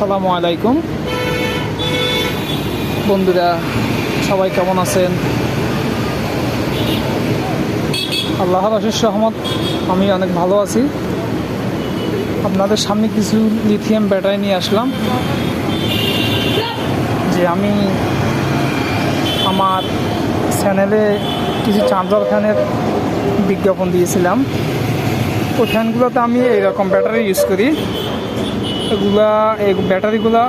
আসসালামু আলাইকুম। বন্ধুরা, সবাই কেমন আছেন? আল্লাহর আশিস রহমত, আমি অনেক ভালো আছি। আপনাদের সামনে কিছু লিথিয়াম ব্যাটারি নিয়ে আসলাম। যে আমি আমার চ্যানেলে কিছু চার্জার ফ্যানের বিজ্ঞাপন দিয়েছিলাম। ওই ফ্যানগুলোতে আমি এইরকম ব্যাটারি ইউজ করি। এগুলা ব্যাটারিগুলা,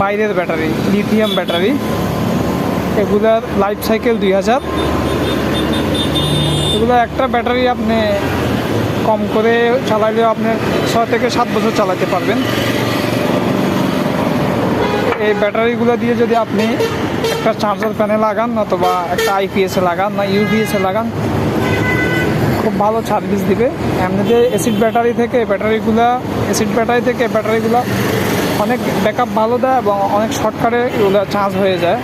বাইরের ব্যাটারি লিথিয়াম ব্যাটারি এগুলার লাইফ সাইকেল দুই হাজার। এগুলো একটা ব্যাটারি আপনি কম করে চালাইলেও আপনি ছয় থেকে সাত বছর চালাতে পারবেন। এই ব্যাটারিগুলো দিয়ে যদি আপনি একটা চার্জার প্যানে লাগান অথবা একটা আইপিএসে লাগান না ইউপিএসে লাগান খুব ভালো সার্ভিস দিবে। এমনিতে অ্যাসিড ব্যাটারি থেকে ব্যাটারিগুলা অ্যাসিড ব্যাটারি থেকে ব্যাটারিগুলো অনেক ব্যাকআপ ভালো দেয় এবং অনেক শর্টকাটে এগুলো চার্জ হয়ে যায়।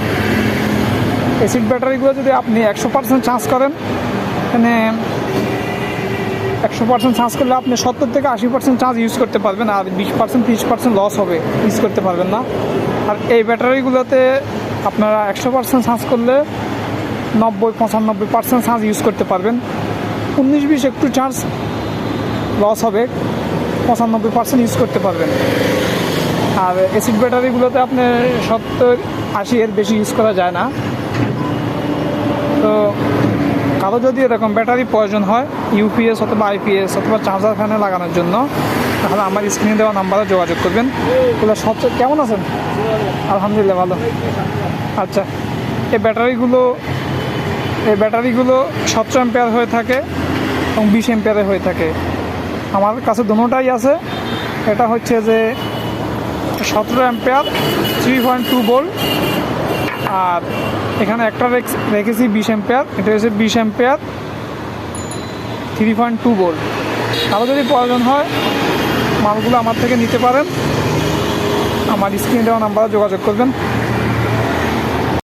অ্যাসিড ব্যাটারিগুলো যদি আপনি একশো পার্সেন্ট চার্জ করেন এখানে একশো পার্সেন্ট চার্জ করলে আপনি সত্তর থেকে আশি পার্সেন্ট চার্জ ইউজ করতে পারবেন আর বিশ পার্সেন্ট তিরিশ পার্সেন্ট লস হবে ইউজ করতে পারবেন না। আর এই ব্যাটারিগুলোতে আপনারা একশো পার্সেন্ট চার্জ করলে নব্বই, পঁচানব্বই পার্সেন্ট চার্জ ইউজ করতে পারবেন। উনিশ বিশ একটু চার্জ লস হবে। পঁচানব্বই পার্সেন্ট ইউজ করতে পারবেন। আর অ্যাসিড ব্যাটারিগুলোতে আপনি সত্তর আশি এর বেশি ইউজ করা যায় না। তো কারও যদি এরকম ব্যাটারি প্রয়োজন হয় ইউপিএস অথবা আইপিএস অথবা চার্জার ফ্যানে লাগানোর জন্য, তাহলে আমার স্ক্রিনে দেওয়া নাম্বারে যোগাযোগ করবেন। ওগুলো সবচেয়ে কেমন আছেন? আলহামদুলিল্লাহ, ভালো। আচ্ছা এই ব্যাটারিগুলো এই ব্যাটারিগুলো সতেরো এম্পেয়ার হয়ে থাকে। এবং বিশ এম্পেয়ারে হয়ে থাকে। আমার কাছে দুটোটাই আছে। এটা হচ্ছে যে সতেরো ampere three point two volt আর এখানে একটা রেখ- রেখেছি বিশ এম্পেয়ার, এটা হচ্ছে বিশ ampere three point two volt আরও যদি প্রয়োজন হয়, মালগুলো আমার থেকে নিতে পারেন। আমার স্ক্রিনে দেওয়া নাম্বারে যোগাযোগ করবেন।